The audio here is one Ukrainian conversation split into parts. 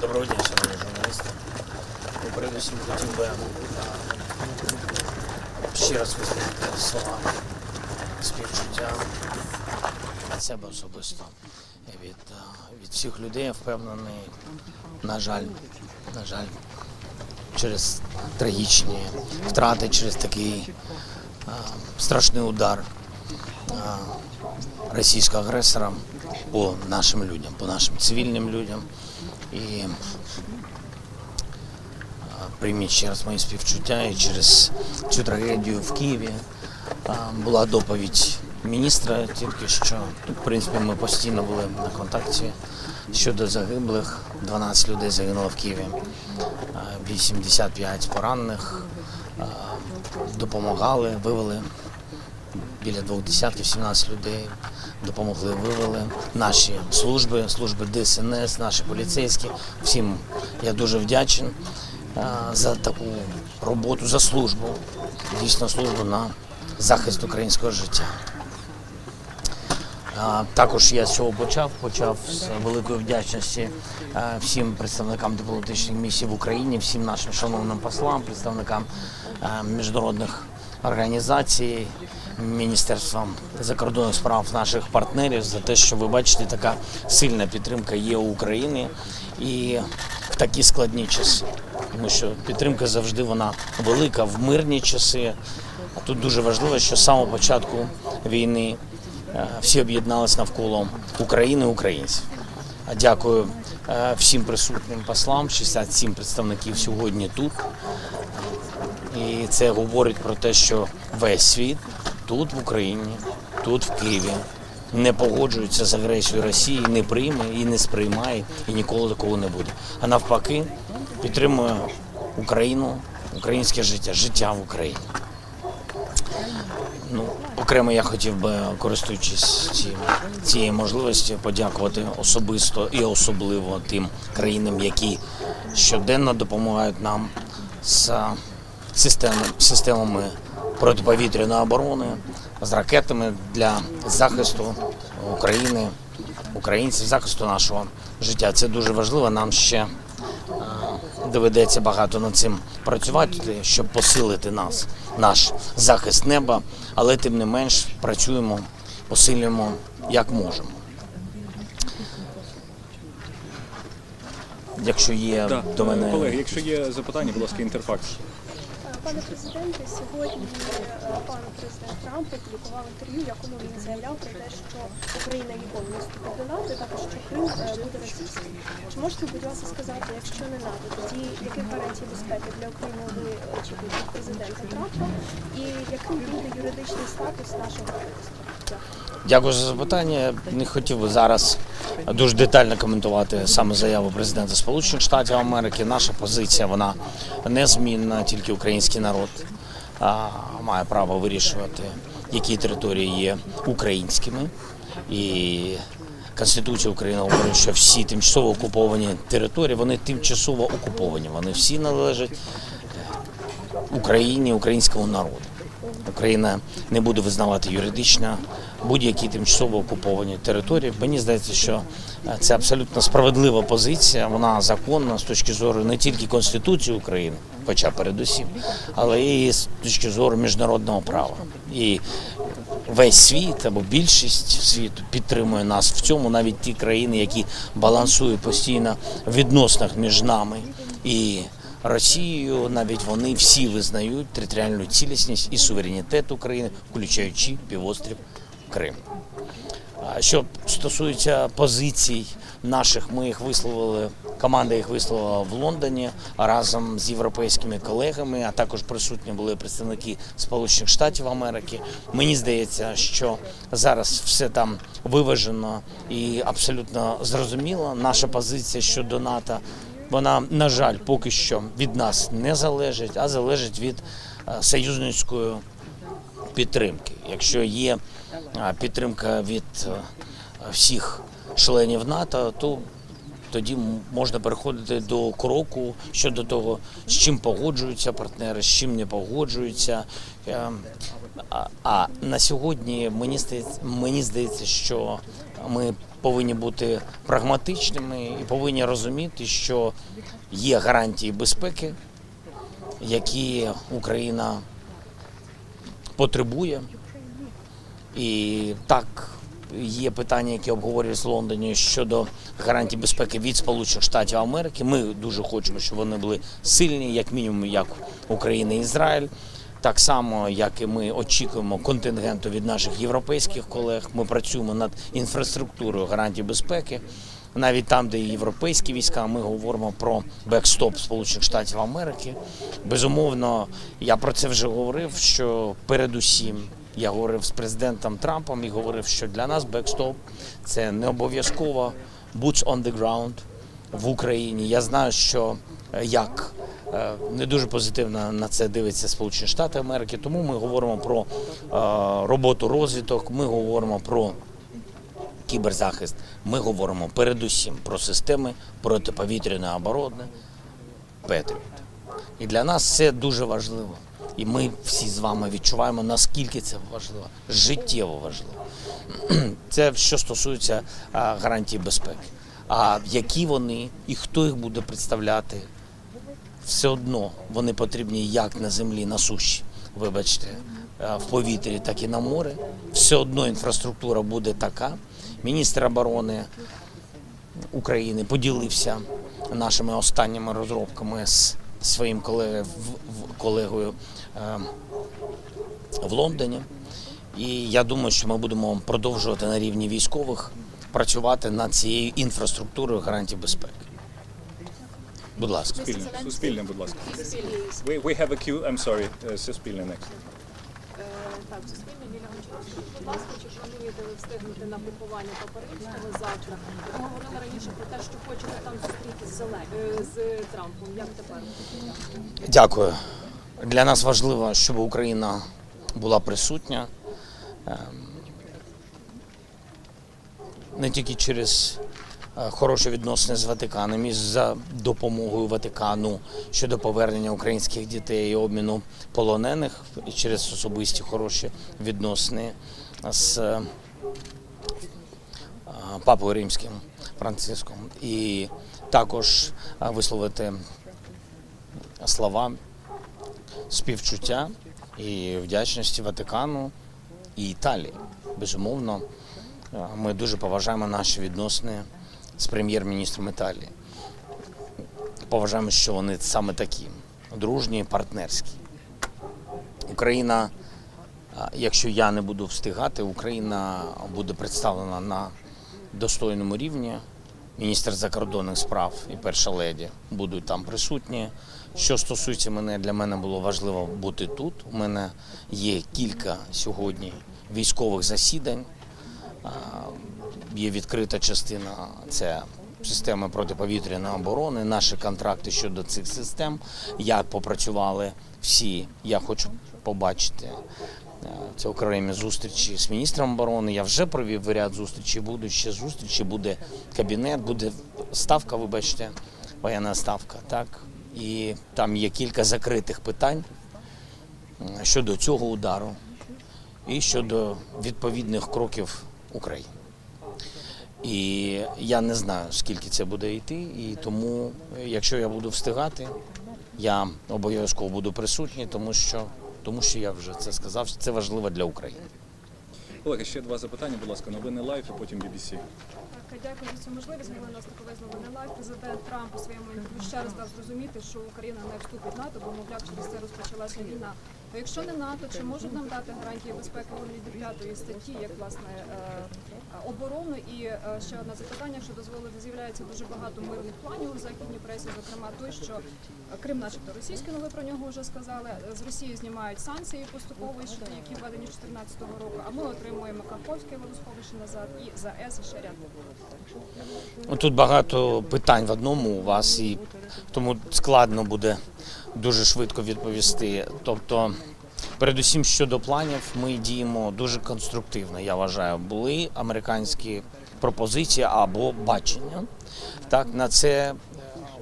Доброго дня, шановні журналісти. Ну, Передусім хотів би ще раз висловити слова співчуття від себе особисто. Від, від всіх людей я впевнений, на жаль, на жаль, через трагічні втрати, через такий а, страшний удар а, російського агресора по нашим людям, по нашим цивільним людям. І прийміть ще раз мої співчуття і через цю трагедію в Києві була доповідь міністра тільки що. В принципі, ми постійно були на контакті щодо загиблих. 12 людей загинуло в Києві, 85 поранених. Допомагали, вивели біля двох десятків, 17 людей допомогли, вивели. Наші служби, служби ДСНС, наші поліцейські. Всім я дуже вдячен за таку роботу, за службу, дійсно службу на захист українського життя. Також я з цього почав. Почав з великої вдячності всім представникам дипломатичних місій в Україні, всім нашим шановним послам, представникам міжнародних організацій, міністерствам закордонних справ наших партнерів за те, що ви бачите, така сильна підтримка є у України і в такі складні часи. Тому що підтримка завжди вона велика в мирні часи. Тут дуже важливо, що з самого початку війни е, всі об'єдналися навколо України, українців. Дякую е, всім присутнім послам, 67 представників сьогодні тут. І це говорить про те, що весь світ тут, в Україні, тут, в Києві, не погоджується з агресією Росії, не прийме і не сприймає, і ніколи такого не буде. А навпаки, підтримує Україну, українське життя, життя в Україні. Ну, окремо я хотів би, користуючись цим, цією можливістю, подякувати особисто і особливо тим країнам, які щоденно допомагають нам з системами, системами протиповітряної оборони, з ракетами для захисту України, українців, захисту нашого життя. Це дуже важливо. Нам ще е, доведеться багато над цим працювати, щоб посилити нас, наш захист неба, але тим не менш працюємо, посилюємо як можемо. Якщо є Да. до мене Колеги, якщо є запитання, будь ласка, інтерфакс. Пане президенте, сьогодні е, пан президент Трамп опублікував інтерв'ю, якому він заявляв про те, що Україна ніколи не вступить до НАТО, також що Крим е, буде російським. Чи можете, будь ласка, сказати, якщо не НАТО, тоді яких гарантій безпеки для України ви очікуєте від президента Трампа, і яким буде юридичний статус нашого правительства? Дякую за запитання. Не хотів би зараз дуже детально коментувати саме заяву президента Сполучених Штатів Америки. Наша позиція вона незмінна, тільки український народ має право вирішувати, які території є українськими. І Конституція України говорить, що всі тимчасово окуповані території, вони тимчасово окуповані. Вони всі належать Україні, українському народу. Україна не буде визнавати юридично будь-які тимчасово окуповані території. Мені здається, що е, це абсолютно справедлива позиція. Вона законна з точки зору не тільки Конституції України, хоча передусім, але і з точки зору міжнародного права. І весь світ або більшість світу підтримує нас в цьому, навіть ті країни, які балансують постійно в відносинах між нами і Росією, навіть вони всі визнають територіальну цілісність і суверенітет України, включаючи півострів Крим. Що стосується позицій наших, ми їх висловили. Команда їх висловила в Лондоні разом з європейськими колегами, а також присутні були представники Сполучених Штатів Америки. Мені здається, що зараз все там виважено і абсолютно зрозуміло. Наша позиція щодо НАТО, вона, на жаль, поки що від нас не залежить, а залежить від е, союзницької підтримки. Якщо є підтримка від е, всіх членів НАТО, то тоді можна переходити до кроку щодо того, з чим погоджуються партнери, з чим не погоджуються. Е, А, а на сьогодні мені здається, мені здається, що ми повинні бути прагматичними і повинні розуміти, що є гарантії безпеки, які Україна потребує. І так, є питання, які обговорюють в Лондоні щодо гарантій безпеки від Сполучених Штатів Америки. Ми дуже хочемо, щоб вони були сильні, як мінімум, як Україна і Ізраїль. Так само, як і ми очікуємо контингенту від наших європейських колег. Ми працюємо над інфраструктурою гарантій безпеки. Навіть там, де є європейські війська, ми говоримо про бекстоп Сполучених Штатів Америки. Безумовно, я про це вже говорив. Що передусім я говорив з президентом Трампом і говорив, що для нас бекстоп це не обов'язково boots on the ground в Україні. Я знаю, що е, як не дуже позитивно на це дивиться Сполучені Штати Америки, тому ми говоримо про е, роботу розвиток, ми говоримо про кіберзахист. Ми говоримо передусім про системи протиповітряної оборони Петріот. І для нас це дуже важливо. І ми всі з вами відчуваємо, наскільки це важливо, життєво важливо. Це що стосується гарантій безпеки. А які вони і хто їх буде представляти, все одно вони потрібні як на землі, на суші, вибачте, е, в повітрі, так і на морі. Все одно інфраструктура буде така. Міністр оборони України поділився нашими останніми розробками з своїм колегою, колегою е, в Лондоні. І я думаю, що ми будемо продовжувати на рівні військових працювати над цією інфраструктурою гарантій безпеки. Будь ласка. Суспільне, суспільне, будь ласка. We, we have a queue, I'm sorry, uh, суспільне next. Е, Так, суспільне Ліля Гончарівська. Будь ласка, чи плануєте ви встигнути на поховання Папаринського завтра? Ви говорили раніше про те, що хочете там зустрітися з, Зеле- е, з Трампом. Як тепер? Дякую. Для нас важливо, щоб Україна була присутня ем, не тільки через хороші відносини з Ватиканом і за допомогою Ватикану щодо повернення українських дітей і обміну полонених через особисті хороші відносини з е, папою римським Франциском. І також е, висловити слова співчуття і вдячності Ватикану і Італії. Безумовно, е, ми дуже поважаємо наші відносини з прем'єр-міністром Італії. Поважаємо, що вони саме такі дружні, партнерські. Україна, якщо я не буду встигати, Україна буде представлена на достойному рівні. Міністр закордонних справ і перша леді будуть там присутні. Що стосується мене, для мене було важливо бути тут. У мене є кілька сьогодні військових засідань. Є відкрита частина це системи протиповітряної оборони, наші контракти щодо цих систем. Як попрацювали всі, я хочу побачити. е, Це окремі зустрічі з міністром оборони. Я вже провів ряд зустрічей, будуть ще зустрічі, буде кабінет, буде ставка, вибачте, воєнна ставка. Так? І там є кілька закритих питань щодо цього удару і щодо відповідних кроків України. І я не знаю, скільки це буде йти, і тому, якщо я буду встигати, я обов'язково буду присутній, тому що, тому що я вже це сказав, що це важливо для України. Колеги, ще два запитання, будь ласка. Новини лайф і потім BBC. Дякую за цю можливість. Галина Остаковець, новини лайв. Президент Трамп у своєму інтерв'ю ще раз дав зрозуміти, що Україна не вступить в НАТО, бо мовляв, через це розпочалася війна. А якщо не НАТО, чи можуть нам дати гарантії безпеки у вигляді п'ятої статті, як власне е, е, оборону? І е, ще одне запитання, якщо дозволити, з'являється дуже багато мирних планів у західній пресі, зокрема той, що Крим, начебто російський, ну ви про нього вже сказали. З Росії знімають санкції поступово, що- які введені з 2014 року. А ми отримуємо Каховське водосховище назад і ЗАЕС і ще ряд. Ну, Тут багато питань в одному у вас, і тому складно буде дуже швидко відповісти. Тобто, передусім щодо планів, ми діємо дуже конструктивно. Я вважаю, були американські пропозиції або бачення. Так, на це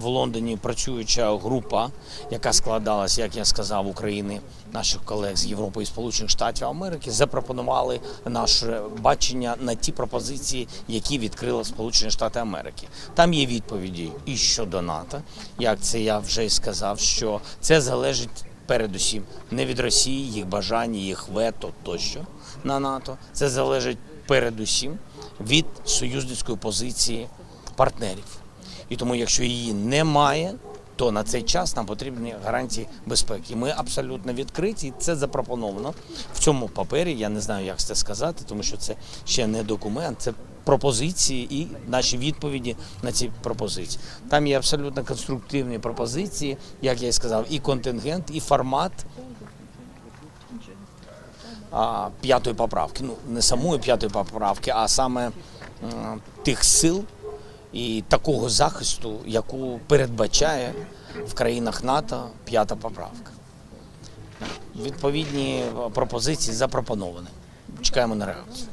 в Лондоні працююча група, яка складалась, як я сказав, України, наших колег з Європи і Сполучених Штатів Америки, запропонували наше бачення на ті пропозиції, які відкрила Сполучені Штати Америки. Там є відповіді і щодо НАТО, як це я вже й сказав, що це залежить передусім не від Росії, їх бажання, їх вето тощо на НАТО. Це залежить передусім від союзницької позиції партнерів. І тому, якщо її немає, то на цей час нам потрібні гарантії безпеки. Ми абсолютно відкриті, це запропоновано в цьому папері. Я не знаю, як це сказати, тому що це ще не документ, це пропозиції і наші відповіді на ці пропозиції. Там є абсолютно конструктивні пропозиції, як я і сказав, і контингент, і формат п'ятої поправки. Ну не самої п'ятої поправки, а саме тих сил і такого захисту, яку передбачає в країнах НАТО п'ята поправка. Відповідні е, пропозиції запропоновані. Чекаємо на реакцію.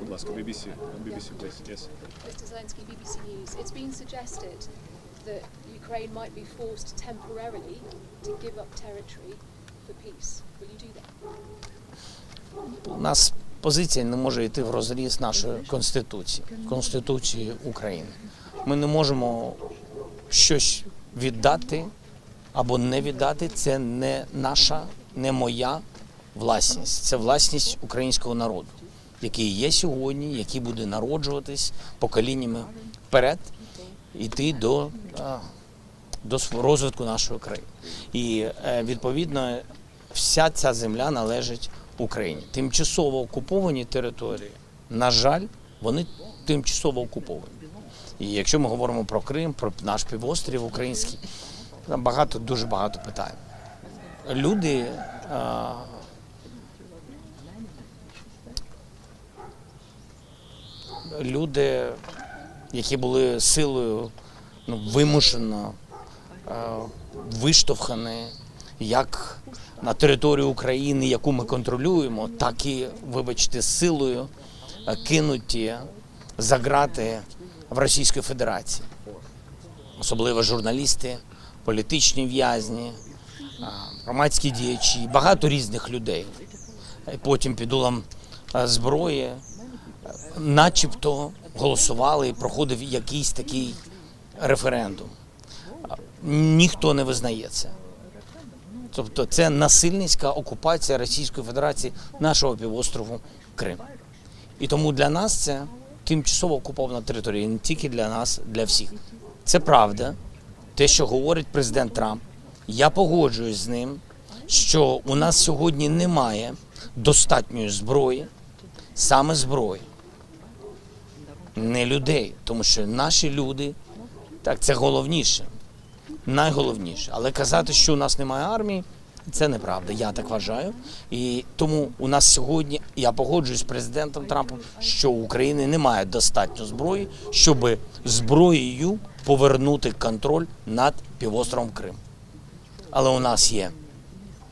Будь ласка, BBC, BBC, please. Yes. Mr. Zelensky, BBC News. It's been suggested that Ukraine might be forced temporarily to give up territory for peace. Will you do that? У нас позиція не може йти в розріз нашої конституції, конституції України. Ми не можемо щось віддати або не віддати. Це не наша, не моя власність. Це власність українського народу, який є сьогодні, який буде народжуватись поколіннями вперед, іти до, до розвитку нашої країни. І е, відповідно вся ця земля належить Україні. Тимчасово окуповані території, на жаль, вони тимчасово окуповані. І якщо ми говоримо про Крим, про наш півострів український, там багато, дуже багато питань. Люди а, люди, які були силою ну, вимушено е, виштовхані як на територію України, яку ми контролюємо, так і, вибачте, силою е, кинуті за грати в Російській Федерації. Особливо журналісти, політичні в'язні, е, громадські діячі, багато різних людей. Потім під дулом е, зброї начебто голосували і проходив якийсь такий референдум. Ніхто не визнає це. Тобто це насильницька окупація Російської Федерації нашого півострову Крим. І тому для нас це тимчасово окупована територія, не тільки для нас, для всіх. Це правда, те, що говорить президент Трамп. Я погоджуюсь з ним, що у нас сьогодні немає достатньої зброї, саме зброї не людей, тому що наші люди, так, це головніше, найголовніше. Але казати, що у нас немає армії, це неправда. Я так вважаю. І тому у нас сьогодні, я погоджуюсь з президентом Трампом, що у України немає достатньо зброї, щоб зброєю повернути контроль над півостровом Крим. Але у нас є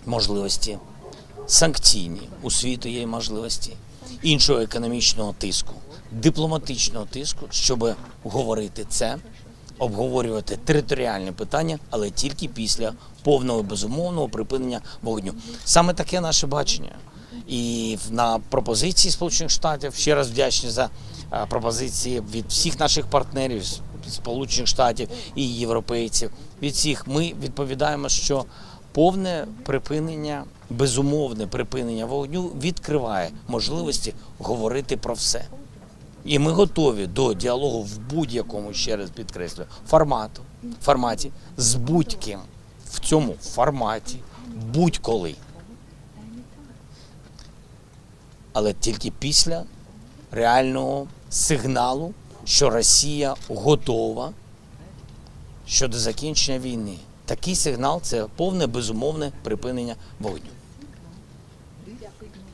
можливості санкційні, у світу є можливості іншого економічного тиску, дипломатичного тиску, щоб говорити це, обговорювати територіальні питання, але тільки після повного безумовного припинення вогню. Саме таке наше бачення. І на пропозиції Сполучених Штатів ще раз вдячні за пропозиції від всіх наших партнерів Сполучених Штатів і європейців. Від всіх ми відповідаємо, що повне припинення, безумовне припинення вогню відкриває можливості говорити про все. І ми готові до діалогу в будь-якому, ще раз підкреслюю, формату, форматі з будь-ким в цьому форматі, будь-коли. Але тільки після реального сигналу, що Росія готова щодо закінчення війни. Такий сигнал це повне безумовне припинення вогню.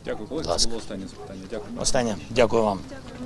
Дякую, колеги. Це було останнє запитання. Дякую. Останнє, дякую вам.